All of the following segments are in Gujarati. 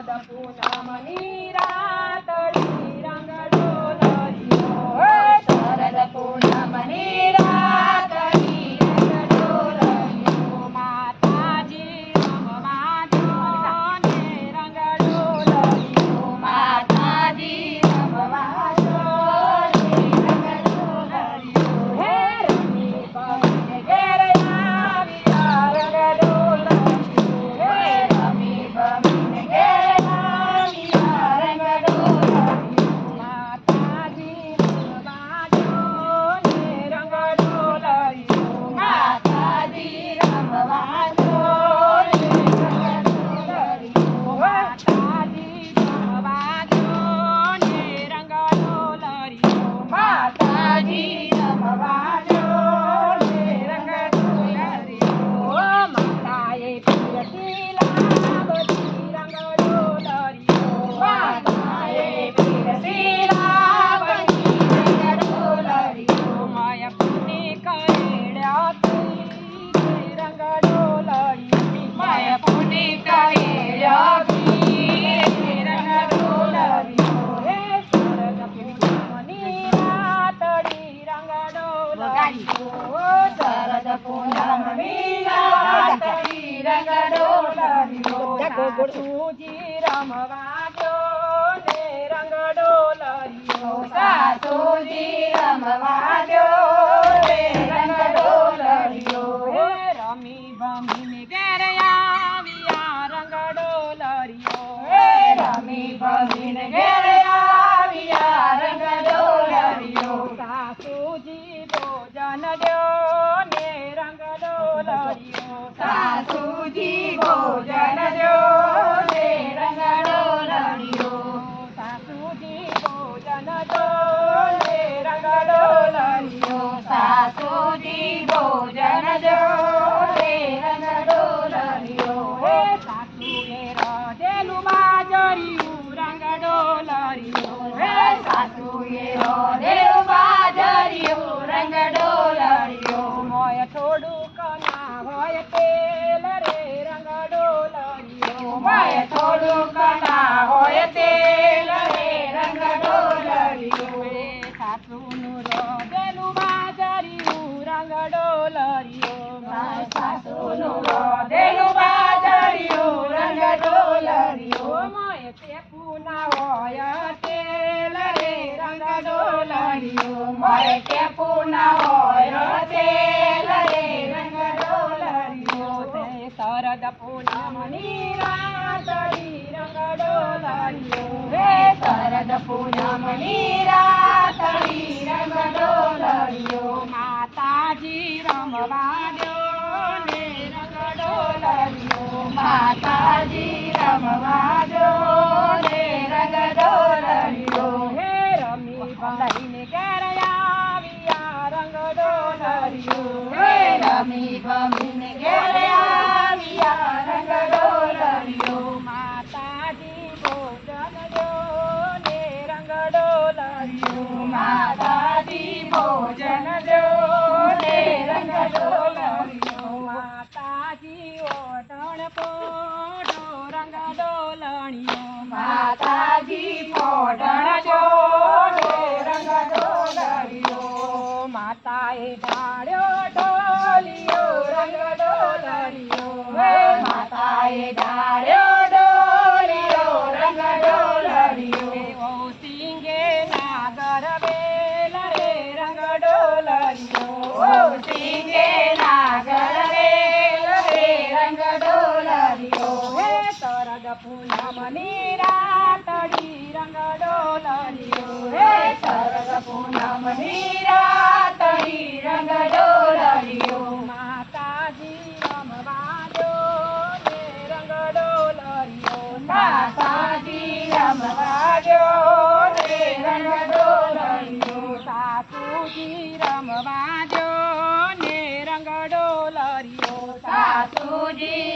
શરદ પૂનમની શરદ પૂનમની રાતડી રંગ ડોલરિયો. સાસુજી રમવા જો ને રંગ ડોલરિયો સાસુજી રમવા જોડે રંગ ડોલરિયો. હે રમી ભમીને ઘેર આવ્યા રંગ ડોલરિયો રમી ભોજન દો ને રંગ ડોલરિયો સાસુજી ભોજન જોડે રંગ ડોલરિયો. સાસુજી ભોજન દો ને રંગ ડોલરિયો સાસુજી ભોજન જોડે રંગ ડોલરિયો. હે સાસુએ રોધેલું બાજરિયું રંગ ડોલરિયો હે સાસુએ રોધેલું બાજરિયું રંગ ડોલરિયો. મોય થોડુંક હોય તેલ રે રંગ ડોલરિયો માય થોડુંક ના હોય તેલ રે રંગ ડોલરિયો. હે સાસુનું રોધેલું બાજરિયું રંગ ડોલરિયો માય સાસુનું રોધેલું બાજરિયું રંગ ડોલરિયો. મોય પેપું હોય તેલ રે રંગ ડોલરિયો માય શરદ પૂનમની રાતડી રંગ ડોલરિયો હે શરદ પૂનમની રાતડી રંગ ડોલરિયો. માતાજી રમવા દો ને માતાજી રમવા રંગ ડોલરિયો. હે રમી ભણીને ઘેર આવ્યા હે રમી ભમીને ઘેર માતાજી ભોજન જોડે રંગ ડોલરિયો. માતાજી ઓઢણ પોઢો રંગ ડોલણિયો માતાજી પોઢણ ઢાળ્યો ઢોલિયો રંગ ડોલરિયો માતાએ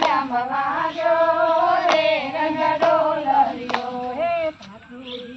રમવા જોડે રંગ ડોલરિયો. હે સાસુજી